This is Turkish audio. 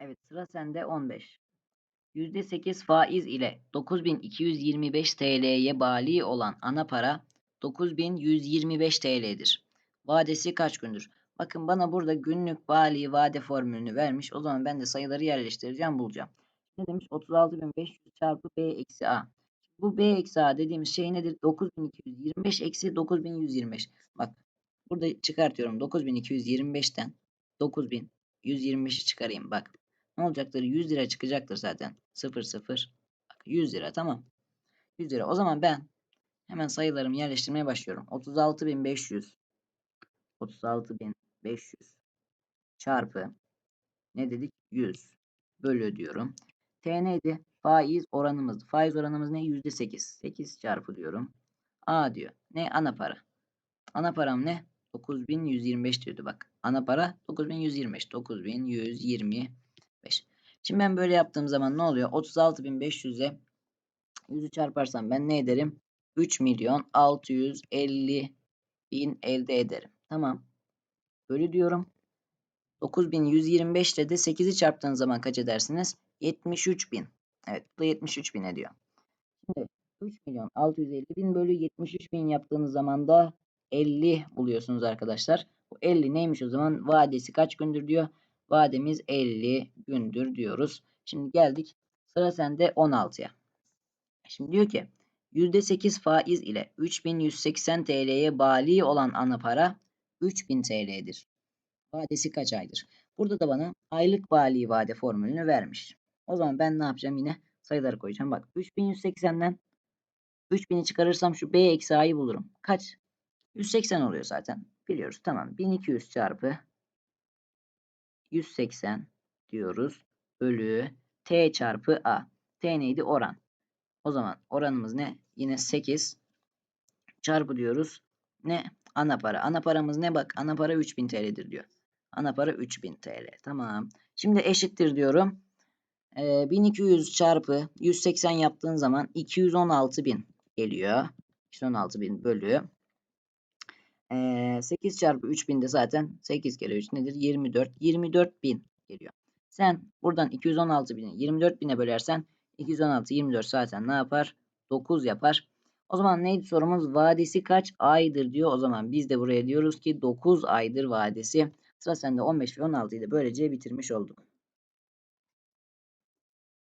Evet sıra sende 15. %8 faiz ile 9225 TL'ye bali olan ana para 9125 TL'dir. Vadesi kaç gündür? Bakın bana burada günlük bali vade formülünü vermiş. O zaman ben de sayıları yerleştireceğim bulacağım. Ne demiş? 36500 çarpı B eksi A. Bu B eksi A dediğimiz şey nedir? 9225 eksi 9125. Bak burada çıkartıyorum. 9225'ten 9125'i çıkarayım. Bak ne olacaktır? 100 lira çıkacaktır zaten. 0 0 bak 100 lira tamam. 100 lira. O zaman ben hemen sayılarımı yerleştirmeye başlıyorum. 36500 36500 çarpı ne dedik? 100 bölü diyorum. T neydi? Faiz oranımız. Faiz oranımız ne? %8. 8 çarpı diyorum. A diyor. Ne? Ana para. Ana param ne? 9125 diyordu bak. Ana para 9125. 9125. Şimdi ben böyle yaptığım zaman ne oluyor? 36.500'e 100'ü çarparsam ben ne ederim? 3 milyon 650 bin elde ederim. Tamam. Bölü diyorum. 9125 ile de 8'i çarptığınız zaman kaç edersiniz? 73 bin. Evet bu da 73 bin ediyor. Şimdi 3 milyon 650 bin bölü 73 bin yaptığınız zaman da 50 buluyorsunuz arkadaşlar. Bu 50 neymiş o zaman? Vadesi kaç gündür diyor. Vademiz 50 gündür diyoruz. Şimdi geldik sıra sende 16'ya. Şimdi diyor ki %8 faiz ile 3180 TL'ye bali olan ana para 3000 TL'dir. Vadesi kaç aydır? Burada da bana aylık bali vade formülünü vermiş. O zaman ben ne yapacağım? Yine sayıları koyacağım. Bak 3180'den 3000'i çıkarırsam şu B eksi A'yı bulurum. Kaç? 180 oluyor zaten. Biliyoruz. Tamam. 1200 çarpı 180 diyoruz. Bölü T çarpı A. T neydi? Oran. O zaman oranımız ne? Yine 8 çarpı diyoruz. Ne? Ana para. Ana paramız ne bak? Ana para 3000 TL'dir diyor. Ana para 3000 TL. Tamam. Şimdi eşittir diyorum. Ee, 1200 çarpı 180 yaptığın zaman 216.000 geliyor. 216.000 bölü. Ee, 8 çarpı 3000 de zaten 8 kere 3 nedir? 24. 24.000 geliyor. Sen buradan 216.000'i 24.000'e bölersen 216 24 zaten ne yapar? 9 yapar. O zaman neydi sorumuz? Vadesi kaç aydır diyor. O zaman biz de buraya diyoruz ki 9 aydır vadesi. Sıra sende 15 ve 16'yı da böylece bitirmiş olduk.